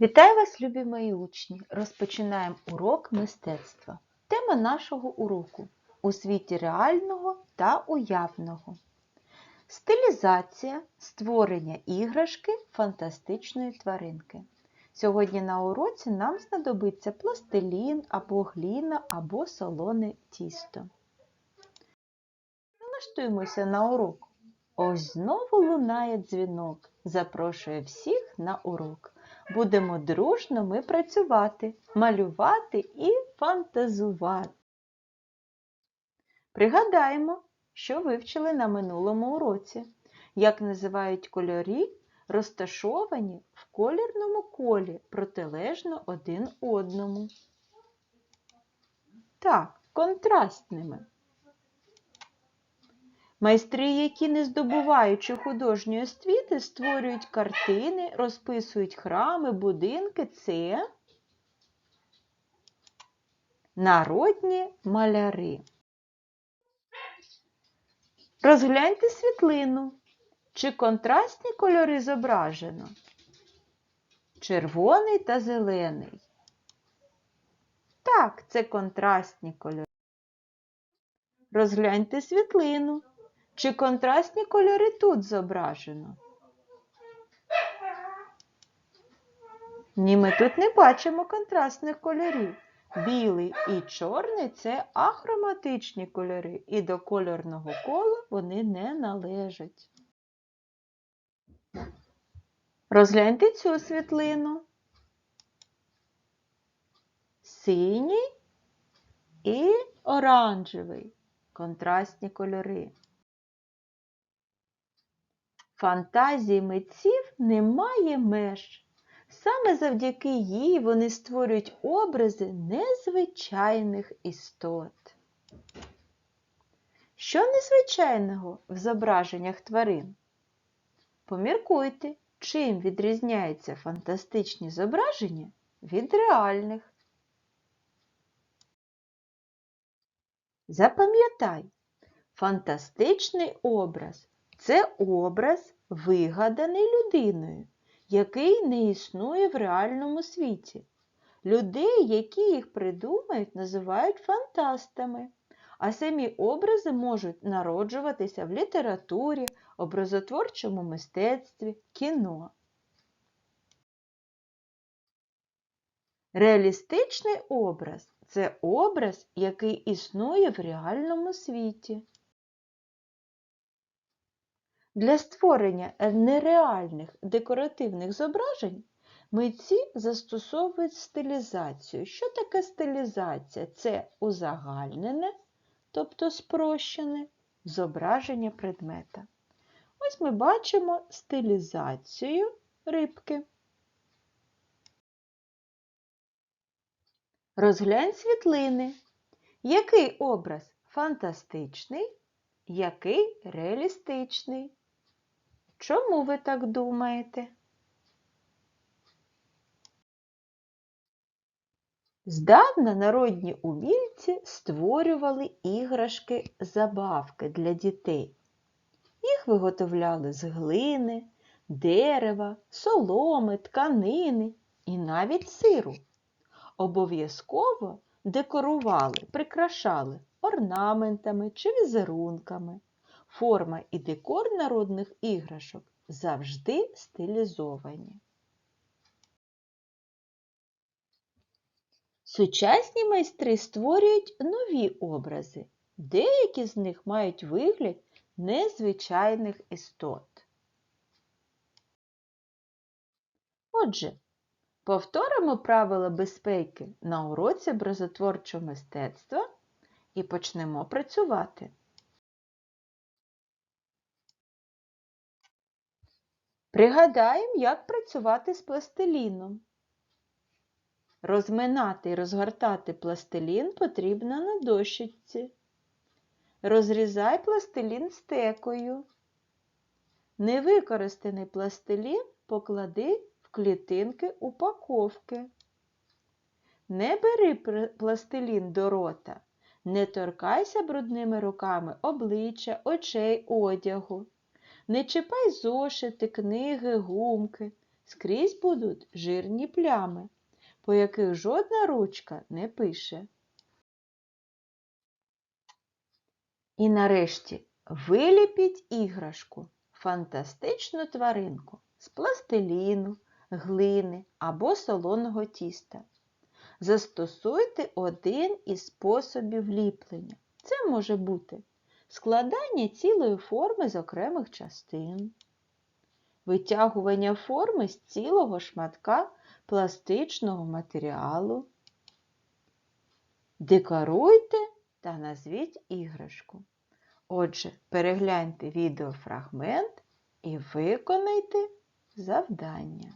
Вітаю вас, любі мої учні! Розпочинаємо урок мистецтва. Тема нашого уроку у світі реального та уявного. Стилізація створення іграшки фантастичної тваринки. Сьогодні на уроці нам знадобиться пластилін або гліна, або солоне тісто. Налаштуємося на урок. Ось знову лунає дзвінок. Запрошує всіх на урок. Будемо дружно ми працювати, малювати і фантазувати. Пригадаємо, що вивчили на минулому уроці, як називають кольорі, розташовані в колірному колі протилежно один одному. Так, контрастними. Майстри, які, не здобуваючи художньої освіти, створюють картини, розписують храми, будинки, це народні маляри. Розгляньте світлину. Чи контрастні кольори зображено? Червоний та зелений. Так, це контрастні кольори. Розгляньте світлину. Чи контрастні кольори тут зображено? Ні, ми тут не бачимо контрастних кольорів. Білий і чорний це ахроматичні кольори, і до кольорного кола вони не належать. Розгляньте цю світлину. Синій і оранжевий контрастні кольори. Фантазії митців немає меж. Саме завдяки їй вони створюють образи незвичайних істот. Що незвичайного в зображеннях тварин? Поміркуйте, чим відрізняються фантастичні зображення від реальних. Запам'ятай, фантастичний образ це образ, вигаданий людиною, який не існує в реальному світі. Людей, які їх придумають, називають фантастами, а самі образи можуть народжуватися в літературі, образотворчому мистецтві, кіно. Реалістичний образ це образ, який існує в реальному світі. Для створення нереальних декоративних зображень митці застосовують стилізацію. Що таке стилізація? Це узагальнене, тобто спрощене зображення предмета. Ось ми бачимо стилізацію рибки. Розглянь світлини. Який образ фантастичний, який реалістичний? Чому ви так думаєте? Здавна народні умільці створювали іграшки-забавки для дітей. Їх виготовляли з глини, дерева, соломи, тканини і навіть сиру. Обов'язково декорували, прикрашали орнаментами чи візерунками. Форма і декор народних іграшок завжди стилізовані. Сучасні майстри створюють нові образи. Деякі з них мають вигляд незвичайних істот. Отже, повторимо правила безпеки на уроці образотворчого мистецтва і почнемо працювати. Пригадаємо, як працювати з пластиліном. Розминати і розгортати пластилін потрібно на дощечці. Розрізай пластилін стекою. Невикористаний пластилін поклади в клітинки упаковки. Не бери пластилін до рота, не торкайся брудними руками обличчя, очей, одягу. Не чіпай зошити, книги, гумки. скрізь будуть жирні плями, по яких жодна ручка не пише. І нарешті виліпіть іграшку, фантастичну тваринку з пластиліну, глини або солоного тіста. Застосуйте один із способів ліплення. Це може бути складання цілої форми з окремих частин, витягування форми з цілого шматка пластичного матеріалу. Декоруйте та назвіть іграшку. Отже, перегляньте відеофрагмент і виконайте завдання.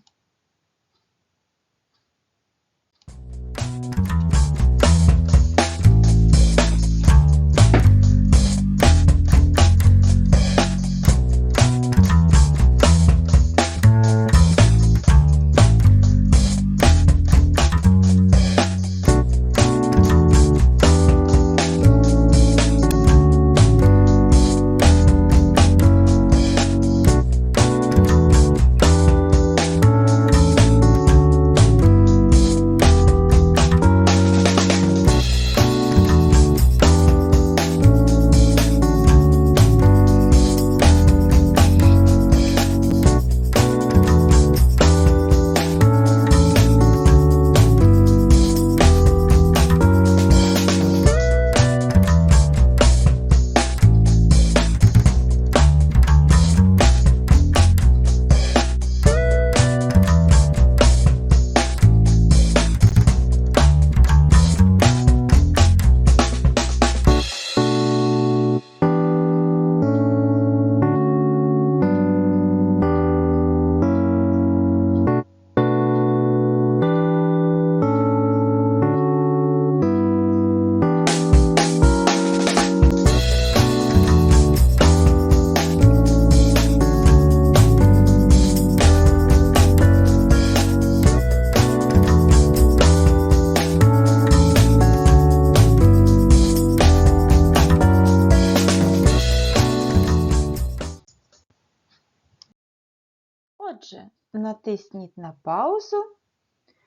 Отже, натисніть на паузу,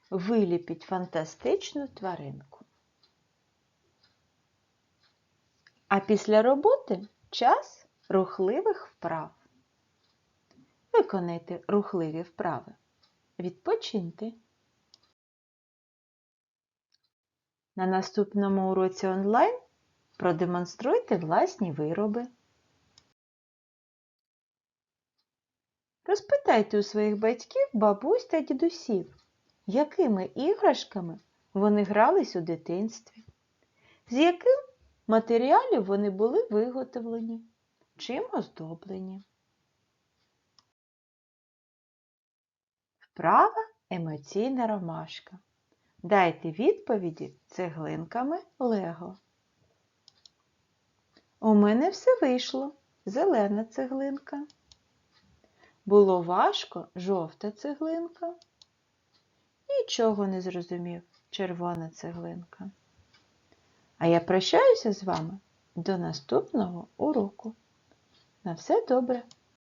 виліпіть фантастичну тваринку. А після роботи час рухливих вправ. Виконайте рухливі вправи. Відпочиньте. На наступному уроці онлайн продемонструйте власні вироби. Розпитайте у своїх батьків, бабусь та дідусів, якими іграшками вони грались у дитинстві, з яким матеріалів вони були виготовлені, чим оздоблені. Вправа емоційна ромашка. Дайте відповіді цеглинками Лего. У мене все вийшло. Зелена цеглинка. Було важко жовта цеглинка. Нічого не зрозумів червона цеглинка. А я прощаюся з вами до наступного уроку. На все добре!